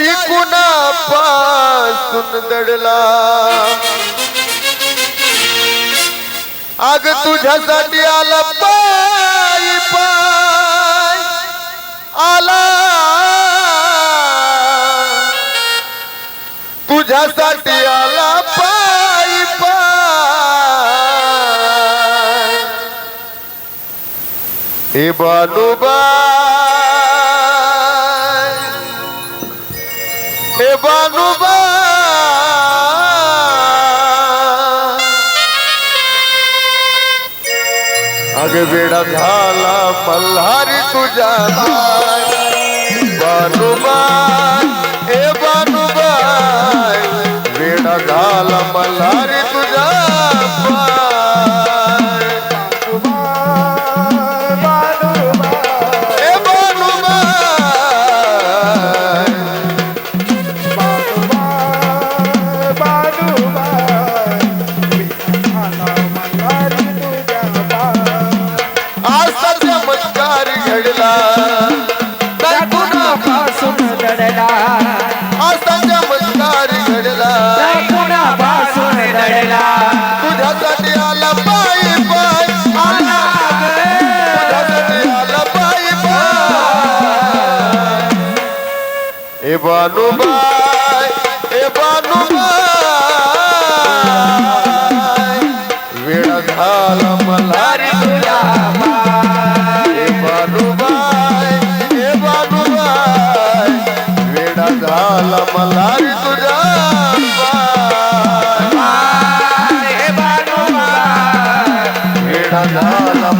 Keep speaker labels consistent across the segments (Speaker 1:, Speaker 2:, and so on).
Speaker 1: नाही कुणा पासून दडला. आग तुझ्यासाठी आला पाय पाय. आला. तुझ्यासाठी आला पाय पाय. हे बानुबाय अगवेडा झाला मल्हारी तुझ्या बानुबा ए बानुबाय ए बानुबाय वेळ झाला मला रे तुझ्या ए बानुबाय ए बानुबाय वेळा झाला मला रे तुझ्या वेळा झाला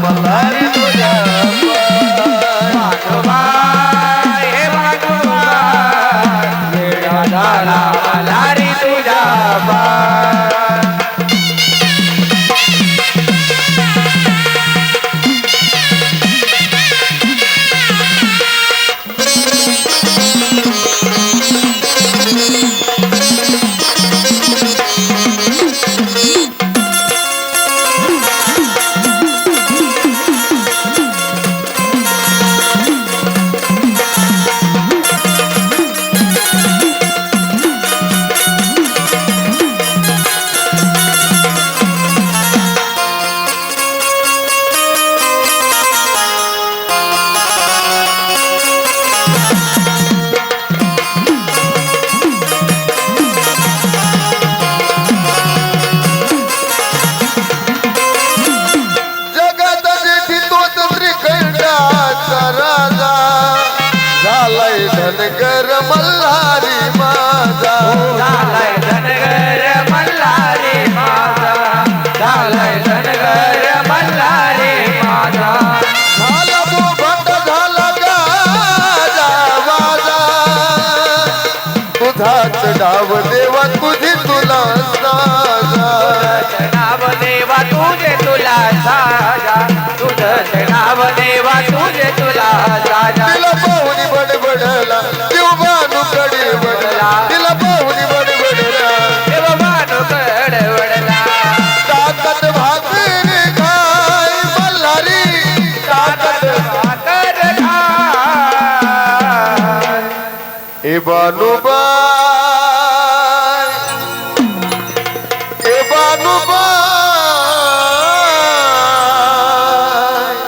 Speaker 1: धनगर मल्हारी माझा झाला तो भट झाला गाजा वाजा. तुझाच डाव देवा तुझी तुला साजा.
Speaker 2: नाव देवा तुझे तुला साजा.
Speaker 1: ए बानुबाय ए बानुबाय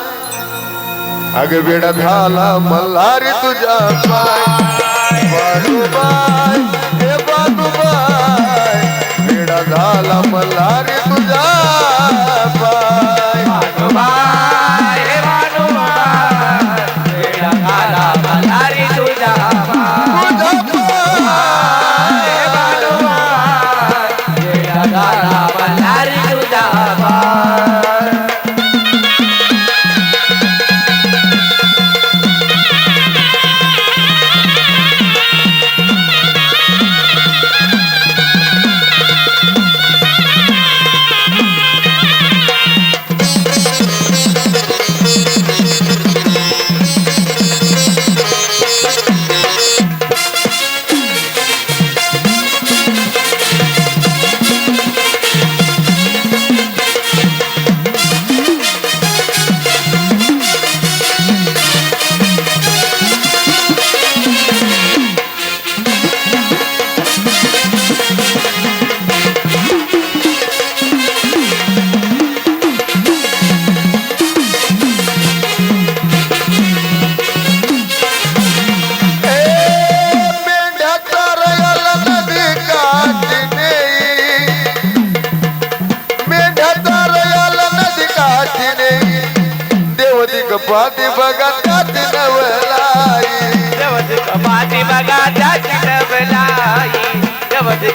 Speaker 1: अग वेडा झाला मल्हारी तुझा पाय बानुबाय हे बानुबाय वेडा झाला मल्हारी
Speaker 2: तुझा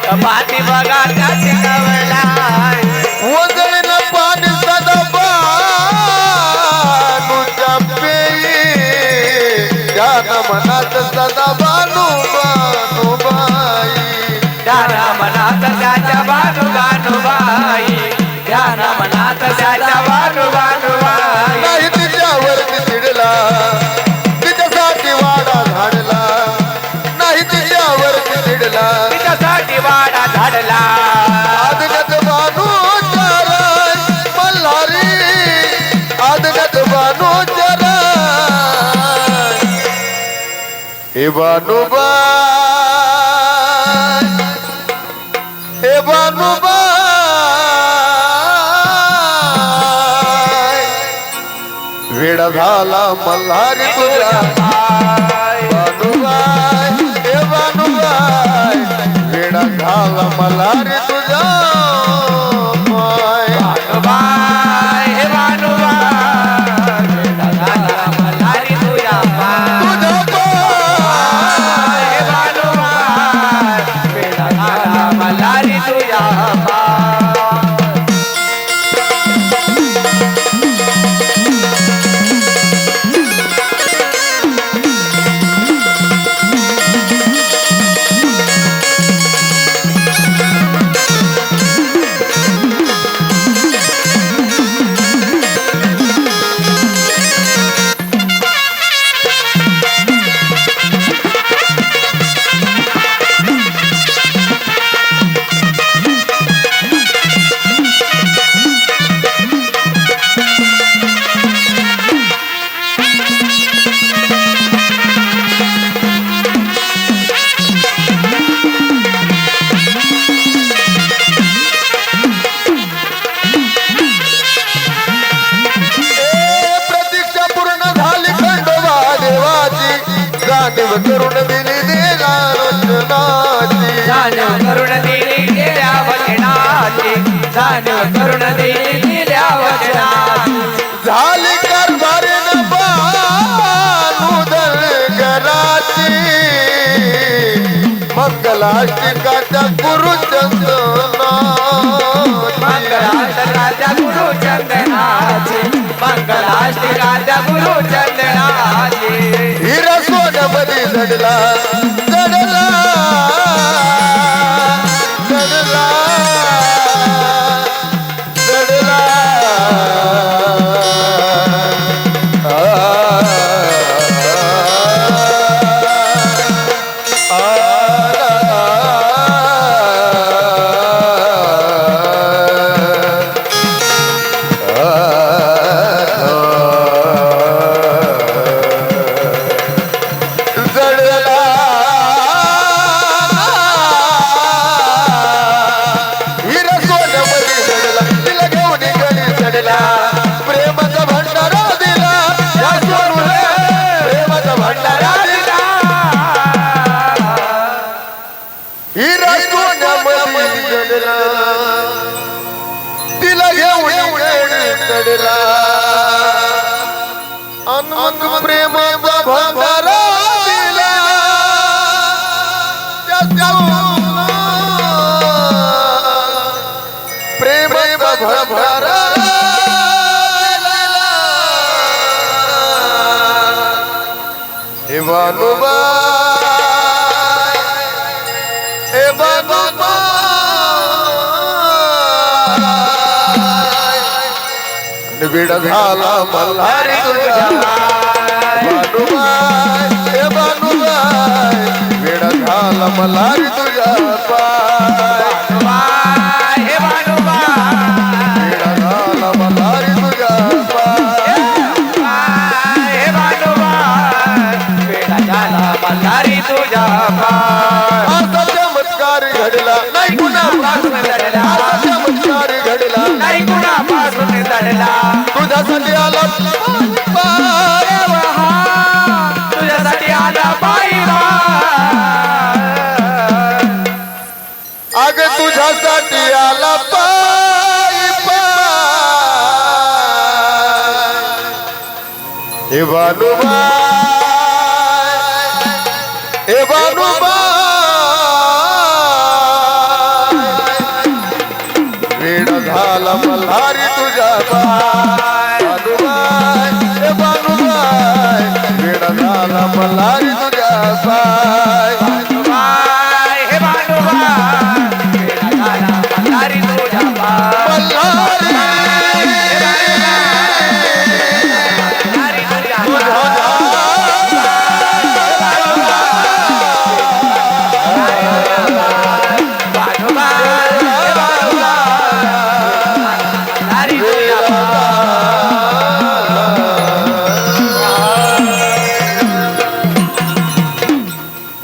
Speaker 1: कपाती बघा
Speaker 2: त्याची नवलाई
Speaker 1: वजन पाणी सदा बानुच्या पेई ध्यान मनात सदा बानू बानू बाई.
Speaker 2: ध्यान मनात त्याच्या बानू बानू बाई. ध्यान मनात त्याच्या बानू बानू बाई.
Speaker 1: नाही तिच्यावरती चिडला तिच्यासाठी वाडा झाडला. नाही तिच्यावरती चिडला
Speaker 2: झाडला
Speaker 1: आदगत बानू चराय मल्हारी. आदगत बानू चराय हे बानूबाई हे बानूबाई वेडा झाला मल्हारी वेडा झाला मल्हारी जाणीव
Speaker 2: करुण दिली गेल्या वचनाची
Speaker 1: झाली कारभारी न बानुदल घराची. मंगलाष्टिकाच्या गुरुचंदना
Speaker 2: मंगलाष्टकाच्या गुरु चंदनाची मंगलाष्टकाच्या गुरु चंदनाची.
Speaker 1: हिरा सोन्यामध्ये जडला सोन्यामध्ये तिला घेऊन चढला अनंत प्रेमाचा भंडारा दिला त्या भंडारा हे बानुबाई झाला पाय
Speaker 2: बाय हे बानुबाई.
Speaker 1: झाला तुझ्या चमत्कार घडला नाही
Speaker 2: पासून
Speaker 1: असा चमत्कार घडला.
Speaker 2: नाही कुणापासून दडला
Speaker 1: तुझ्यासाठी आला.
Speaker 2: तुझ्यासाठी आला पायरा
Speaker 1: अग तुझ्यासाठी आला पाय ए बानुबाई ए बानुबाई